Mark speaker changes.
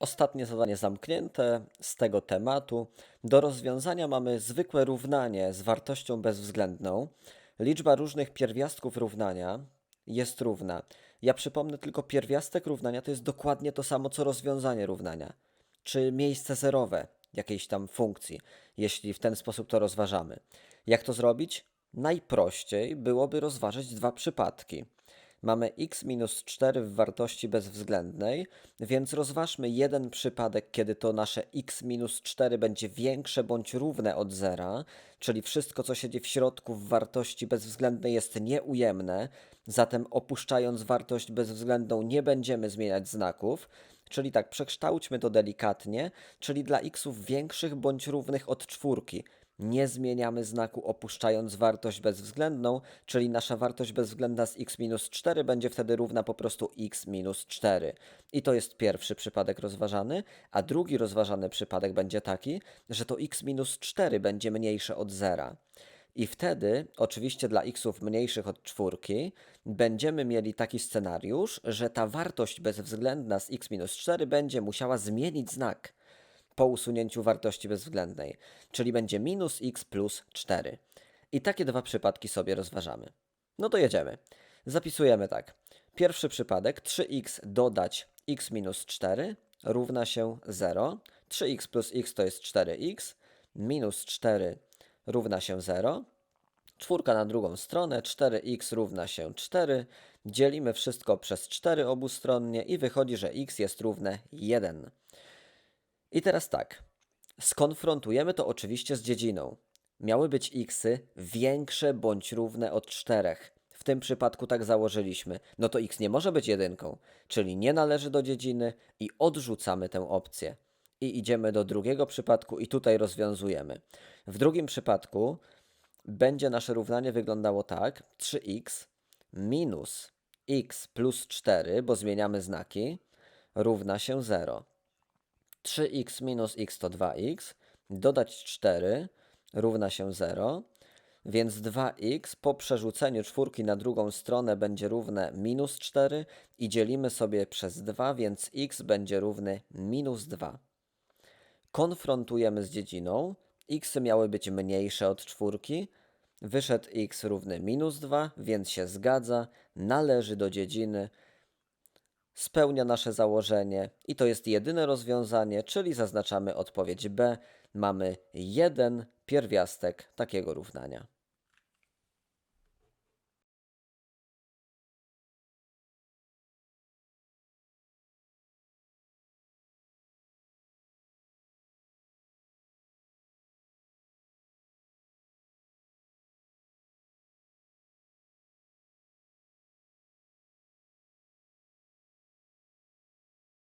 Speaker 1: Ostatnie zadanie zamknięte z tego tematu. Do rozwiązania mamy zwykłe równanie z wartością bezwzględną. Liczba różnych pierwiastków równania jest równa. Ja przypomnę tylko, pierwiastek równania to jest dokładnie to samo co rozwiązanie równania, czy miejsce zerowe jakiejś tam funkcji, jeśli w ten sposób to rozważamy. Jak to zrobić? Najprościej byłoby rozważyć dwa przypadki. Mamy x minus 4 w wartości bezwzględnej, więc rozważmy jeden przypadek, kiedy to nasze x minus 4 będzie większe bądź równe od zera, czyli wszystko, co siedzi w środku w wartości bezwzględnej jest nieujemne, zatem opuszczając wartość bezwzględną nie będziemy zmieniać znaków, czyli tak, przekształćmy to delikatnie, czyli dla xów większych bądź równych od czwórki. Nie zmieniamy znaku opuszczając wartość bezwzględną, czyli nasza wartość bezwzględna z x minus 4 będzie wtedy równa po prostu x minus 4. I to jest pierwszy przypadek rozważany, a drugi rozważany przypadek będzie taki, że to x minus 4 będzie mniejsze od zera. I wtedy, oczywiście dla xów mniejszych od czwórki, będziemy mieli taki scenariusz, że ta wartość bezwzględna z x minus 4 będzie musiała zmienić znak po usunięciu wartości bezwzględnej, czyli będzie minus x plus 4. I takie dwa przypadki sobie rozważamy. No to jedziemy. Zapisujemy tak. Pierwszy przypadek 3x dodać x minus 4 równa się 0. 3x plus x to jest 4x. Minus 4 równa się 0. Czwórka na drugą stronę, 4x równa się 4. Dzielimy wszystko przez 4 obustronnie i wychodzi, że x jest równe 1. I teraz tak. Skonfrontujemy to oczywiście z dziedziną. Miały być xy większe bądź równe od 4. W tym przypadku tak założyliśmy. No to x nie może być jedynką, czyli nie należy do dziedziny i odrzucamy tę opcję. I idziemy do drugiego przypadku i tutaj rozwiązujemy. W drugim przypadku będzie nasze równanie wyglądało tak: 3x minus x plus 4, bo zmieniamy znaki, równa się 0. 3x minus x to 2x, dodać 4 równa się 0, więc 2x po przerzuceniu czwórki na drugą stronę będzie równe minus 4 i dzielimy sobie przez 2, więc x będzie równy minus 2. Konfrontujemy z dziedziną, x miały być mniejsze od czwórki, wyszedł x równy minus 2, więc się zgadza, należy do dziedziny, spełnia nasze założenie i to jest jedyne rozwiązanie, czyli zaznaczamy odpowiedź B. Mamy jeden pierwiastek takiego równania.